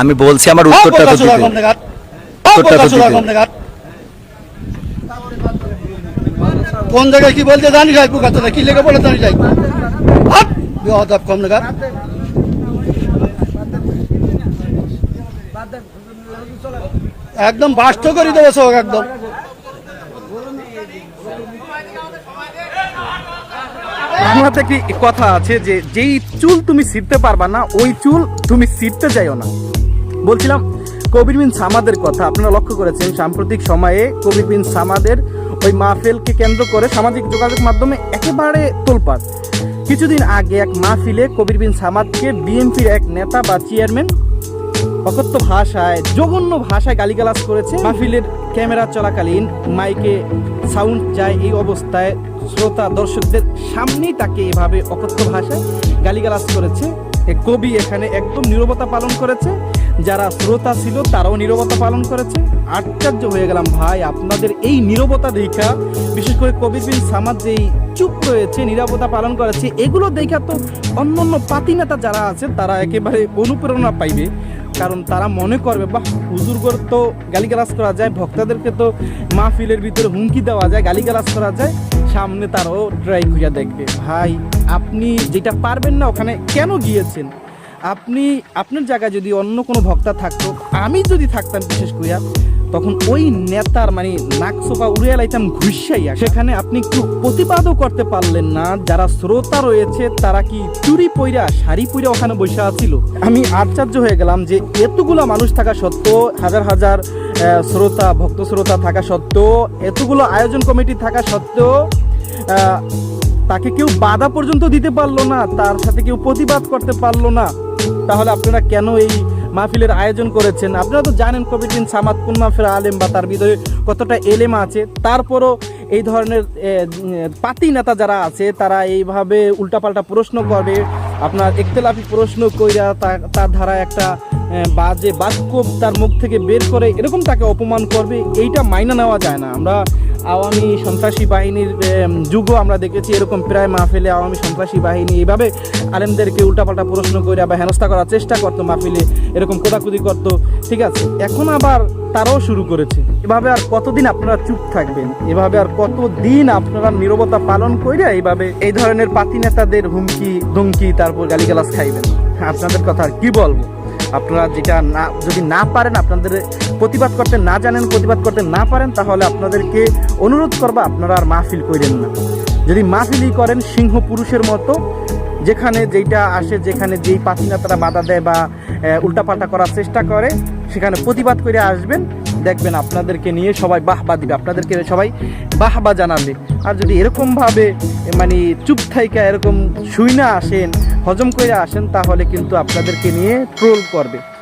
আমি বলছি আমার উত্তরটা তো দিতে। উত্তরটা তো দিতে। কোন জায়গায় কি বলতে জানি যাই পুকাতে না কি লেগে বলে জানি যাই বেহাদাব কম লাগা একদম বাস্ত করে দেবো সব একদম। বাংলাতে কি কথা আছে যে যেই চুল তুমি ছিঁড়তে পারবা না, ওই চুল তুমি ছিঁড়তে যাইও না। বলছিলাম, কবির বিন সামাদের কথা। আপনারা লক্ষ্য করেছেন, সাম্প্রতিক সময়ে কবির বিন সামাদের ওই মাহফিলকে কেন্দ্র করে সামাজিক যোগাযোগ মাধ্যমে একেবারে তোলপাড়। কিছুদিন আগে এক মাহফিলে কবির বিন সামাদকে বিএনপির এক নেতা বা চেয়ারম্যান অকথ্য ভাষায় জঘন্য ভাষায় গালিগালাজ করেছে। মাহফিলের ক্যামেরা চলাকালীন মাইকে সাউন্ড যায় এই অবস্থায় শ্রোতা দর্শকদের সামনেই তাকে এভাবে অকথ্য ভাষায় গালিগালাজ করেছে। কবি এখানে একদম নীরবতা পালন করেছে। যারা শ্রোতা ছিল তারাও নীরবতা পালন করেছে। আশ্চর্য হয়ে গেলাম ভাই আপনাদের এই নীরবতা দেখা বিশেষ করে কবির বিন সামাদ যেই চুপ রয়েছে নীরবতা পালন করেছে এগুলো দেখা তো অন্য অন্য পাতি নেতা যারা আছে তারা একেবারে অনুপ্রেরণা পাইবে। কারণ তারা মনে করবে, বাহ, হুজুরগর তো গালিগালাজ করা যায়, ভক্তাদেরকে তো মাহফিলের ভিতরে হুমকি দেওয়া যায়, গালিগালাজ করা যায়, সামনে তারও ড্রাই খুঁজা দেখবে। ভাই, আপনি যেটা পারবেন না ওখানে কেন গিয়েছেন? আপনি, আপনার জায়গায় যদি অন্য কোনো ভক্তা থাকতো, আমি যদি থাকতাম বিশেষ করিয়া তখন ওই নেতার মানে নাক সোপা উড়িয়ে লাইতাম ঘুষাইয়া। সেখানে আপনি একটু প্রতিবাদও করতে পারলেন না। যারা শ্রোতা রয়েছে, তারা কি চুরি পইরা, শাড়ি পইরা ওখানে বসে আছিল? আমি আশ্চর্য হয়ে গেলাম যে এতগুলো মানুষ থাকা সত্ত্বেও, হাজার হাজার শ্রোতা, ভক্ত শ্রোতা থাকা সত্ত্বেও, এতগুলো আয়োজন কমিটি থাকা সত্ত্বেও তাকে কেউ বাধা পর্যন্ত দিতে পারল না, তার সাথে কেউ প্রতিবাদ করতে পারল না। তাহলে আপনারা কেন এই মাহফিলের আয়োজন করেছেন। আপনারা তো জানেন কবির বিন সামাদ, কোন মাহফিল আলেম বা তার ভিতরে কতটা এলেম আছে। তারপরও এই ধরনের পাতি নেতা যারা আছে, তারা এইভাবে উল্টাপাল্টা প্রশ্ন করবে আপনার একতেলাপি প্রশ্ন কইরা তার ধারা একটা বাজে বাক্য তার মুখ থেকে বের করে এরকম তাকে অপমান করবে, এইটা মাইনা নেওয়া যায় না। আমরা আওয়ামী সন্ত্রাসী বাহিনীর যুগও আমরা দেখেছি এরকম প্রায় মাহফিলে আওয়ামী সন্ত্রাসী বাহিনী এইভাবে আলেমদেরকে উল্টাপাল্টা প্রশ্ন করে বা হেনস্থা করার চেষ্টা করতো মাহফিলে, এরকম কোদাকুদি করতো। ঠিক আছে, এখন আবার তারাও শুরু করেছে। এভাবে আর কতদিন আপনারা চুপ থাকবেন? এভাবে আর কতদিন আপনারা নীরবতা পালন করে এইভাবে এই ধরনের পাতি নেতাদের হুমকি, ধুমকি, তারপর গালিগালাস খাইবেন? আপনাদের কথা আর কি বলব? আপনারা যেটা না, যদি না পারেন, আপনাদের প্রতিবাদ করতে না জানেন, প্রতিবাদ করতে না পারেন, তাহলে আপনাদেরকে অনুরোধ করব, আপনারা আর মাহফিল করেন না। যদি মাহফিলই করেন, সিংহ পুরুষের মতো, যেখানে যেইটা আসে, যেখানে যেই পাতিনাতারা বাধা দেয় বা উল্টাপাল্টা করার চেষ্টা করে, সেখানে প্রতিবাদ করে আসবেন, দেখবেন আপনাদেরকে নিয়ে সবাই বাহবা দিবে, আপনাদেরকে সবাই বাহবা জানাবে। আর যদি এরকমভাবে মানে চুপ থাইকা এরকম শুই না আসেন, হজম করে আসেন, তাহলে কিন্তু আপনাদেরকে নিয়ে ট্রোল করবে।